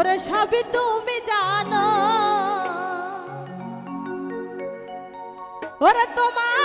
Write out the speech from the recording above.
ওরে সবই তুমি জানো। ওরে তোমার